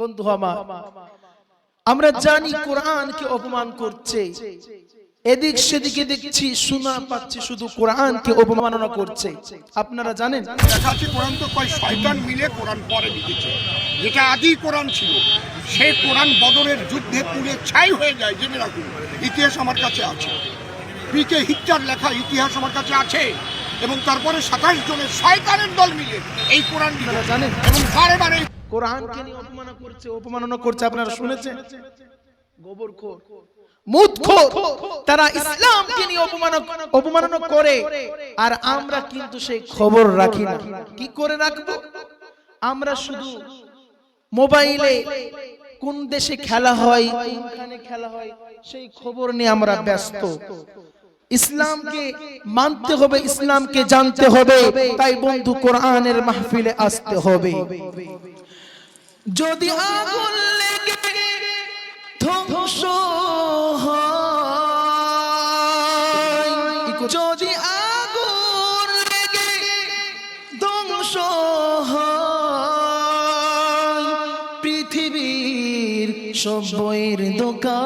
বন্ধু আমার আমরা জানি কোরআনকে অপমান করছে। এদিক সেদিকে দেখছি শোনা পাচ্ছি শুধু কোরআনকে অপমাননা করছে। আপনারা জানেন? কোরআন তো কয় শয়তান মিলে কোরআন পরে লিখেছে। যেটা আদি কোরআন ছিল সেই কোরআন বদরের যুদ্ধে পুড়ে ছাই হয়ে যায় জেনে রাখুন। ইতিহাস আমার কাছে আছে। পিকে হিটলার লেখা ইতিহাস আমার কাছে আছে এবং তারপরে সাতাশ জনের শয়তানের দল মিলে এই কোরআন জানেন? এবং বারে বারে কোরআনকে নিয়ে অপমাননা করছে অপমাননা করছে আপনারা শুনেছেন? গোবরখোর মুদখোর তারা ইসলামকে নিয়ে অপমান অপমাননা করে। আর আমরা কিন্তু সেই খবর রাখি না। কি করে রাখব? আমরা শুধু মোবাইলে কোন দেশে খেলা হয় কোনখানে খেলা হয় সেই খবর নিয়ে আমরা ব্যস্ত। ইসলামকে মানতে হবে ইসলামকে জানতে হবে। তাই বন্ধু কোরআনের মাহফিলে আসতে হবে। যদি আগুন লেগে ধ্বংস যদি আগুন লেগে ধ্বংস পৃথিবীর সব দোকান,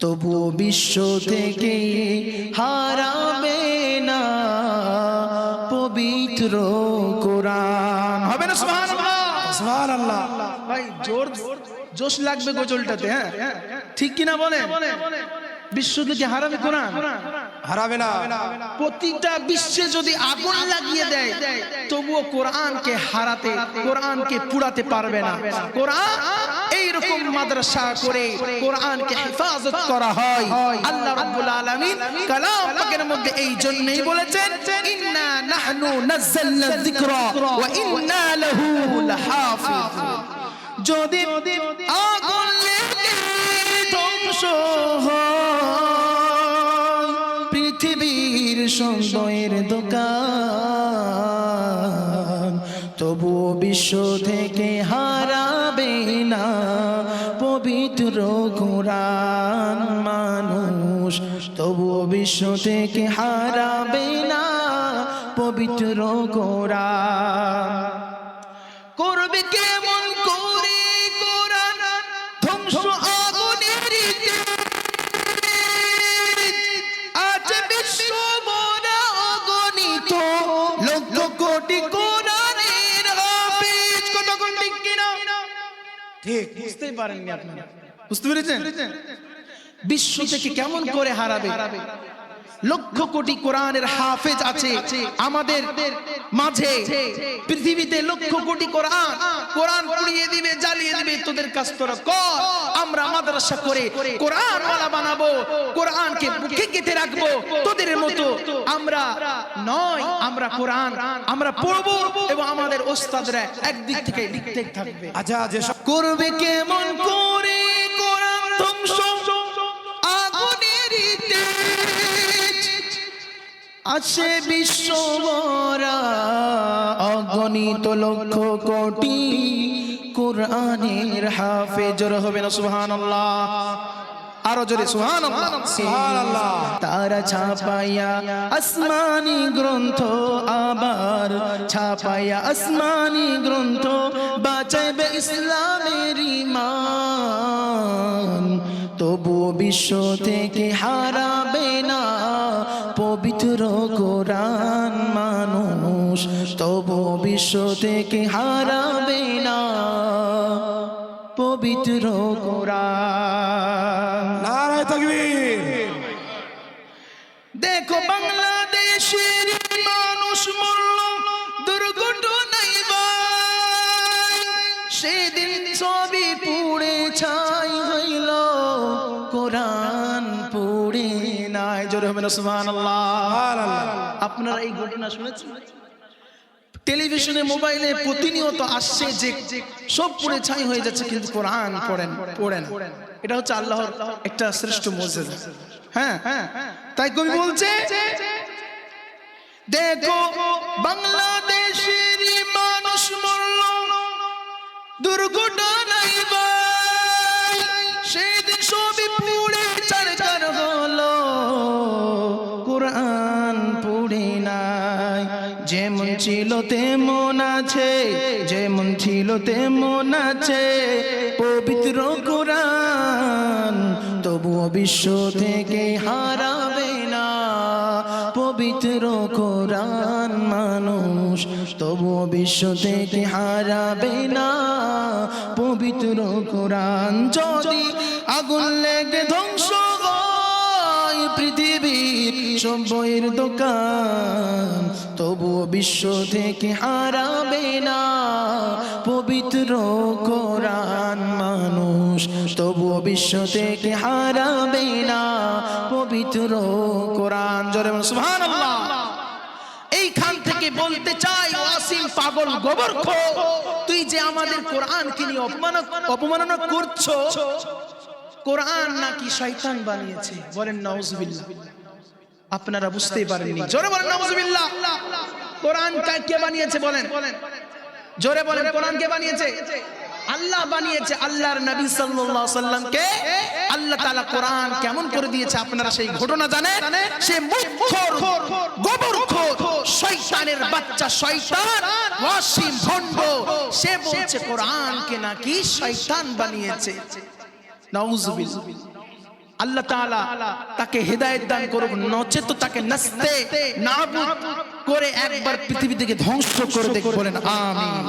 তবুও বিশ্ব থেকে হারাবে পবিত্র কোরআন। হবে না সুবহানাল্লাহ? ভাই জোর জোশ লাগবে গজলটাতে হ্যাঁ? ঠিক কিনা বলে বিশ্ব থেকে হারাবে কোরআন? হারাবে না। প্রতিটা বিশ্বে যদি আগুন লাগিয়ে দেয় তবুও কোরআনকে হারাতে কোরআনকে পুরাতে পারবে না। কোরআন এইরকম মাদ্রাসা করে কোরআনকে হেফাজত করা হয়। আল্লাহ রাব্বুল আলামিন কালাম পাকের মধ্যে এই জন্যই বলেছেন ইন্না নাহনু নাযালনা যিকরা ওয়া ইন্না লাহু লাহাফিজ। যদি তবুও বিশ্ব থেকে হারাবে না। পবিত্র কোরআন মানুষ তবু বিশ্ব থেকে হারাবে না। পবিত্র কোরআন। করবে কেমন ঠিক বুঝতেই পারেননি আপনারা। বুঝতে পেরেছেন? বিশ্ব থেকে কেমন করে হারাবে? লক্ষ কোটি কোরআনের হাফেজ আছে। আমাদের মাঝে পৃথিবীতে লক্ষ কোটি কোরআন কোরআন পুড়িয়ে দিবে, জ্বালিয়ে দিবে, তোদের কাজ তোরা কর। আমরা মাদ্রাসা করে কোরআন ওয়ালা বানাবো, কোরআনকে বুকে গেঁথে রাখব, তোদের মতো আমরা নয়, আমরা কোরআন, আমরা পড়ব এবং আমাদের ওস্তাদরা একদিক থেকে লিখতে থাকবে। আচ্ছা যেসব করবে কেমন করে? কোরআন ধ্বংস আগুনের আছে বিশ্ব অগণিত লক্ষ কোটি কোরআনের হাফেজ হবে না সুবহানাল্লাহ। আরও জোরে সুবহানাল্লাহ। তারা ছাপাইয়া আসমানি গ্রন্থ আবার ছাপাইয়া আসমানি গ্রন্থ বাঁচাইবে ইসলামের ইমান তবু বিশ্ব থেকে হারাবে না পবিত্র কোরআন মানুষ। তবু বিশ্ব থেকে হারাবে না। পবিত্র কোরআন। নারায় তাকবীর। দেখো বাংলাদেশের মানুষ মরল দুর্ঘটনায়। সেদিন সবই পুড়ে ছাই হইল কোরআন পুড়ে নাই। জোরে হবে না সুবহানাল্লাহ। আপনারা এই ঘটনা শুনেছেন? টেলিভিশনে মোবাইলে প্রতিনিয়ত আসছে যে সব পড়ে ছাই হয়ে যাচ্ছে কিন্তু কোরআন পড়েন পড়েন। এটা হচ্ছে আল্লাহর একটা শ্রেষ্ঠ মসজিদ। হ্যাঁ হ্যাঁ তাই কবি বলছে দেখো বাংলাদেশের মানুষ মরল দুর্ঘটনায় যেমন ছিল তেমন আছে, যেমন ছিল তেমন আছে। পবিত্র কোরআন তবুও বিশ্ব থেকে হারাবে না। পবিত্র কোরআন মানুষ তবুও বিশ্ব থেকে হারাবে না। পবিত্র কোরআন যদি আগুন লেগে ধ্বংস পৃথিবীর সব বইয়ের দোকান তবুও বিশ্ব থেকে হারাবে না। পবিত্র কোরআন মানুষ, তবুও বিশ্ব থেকে হারাবে না। পবিত্র কোরআন, জোরে এইখান থেকে বলতে চাই ওয়াসিম পাগল গোবর্খ তুই যে আমাদের কোরআনকে নিয়ে অপমান অপমাননা করছ, কোরআন নাকি শয়তান বানিয়েছে, বলেন, নাউজুবিল্লাহ। আপনারা বুঝতেই পারেননি। জোরে বলেন, নাউজুবিল্লাহ। কোরআন কা- কে বানিয়েছে বলেন? জোরে বলেন, কোরআন কে বানিয়েছে? আল্লাহ বানিয়েছে আল্লাহর নবী সাল্লাল্লাহু সাল্লামকে আল্লাহ তাআলা কোরআন কেমন করে দিয়েছে আপনারা সেই ঘটনা জানেন? সে মুখর গোবরখোর শয়তানের বাচ্চা শয়তান ওয়াসিম ভণ্ড, সে বলছে কোরআনকে নাকি শয়তান বানিয়েছে। নাউজুবিল্লাহ। আল্লাহ তাআলা তাকে হেদায়েত দান করুক, নচেত তাকে নাস্তে, নাবুদ করে একবার পৃথিবী থেকে ধ্বংস করে দেখ বলেন, আমিন।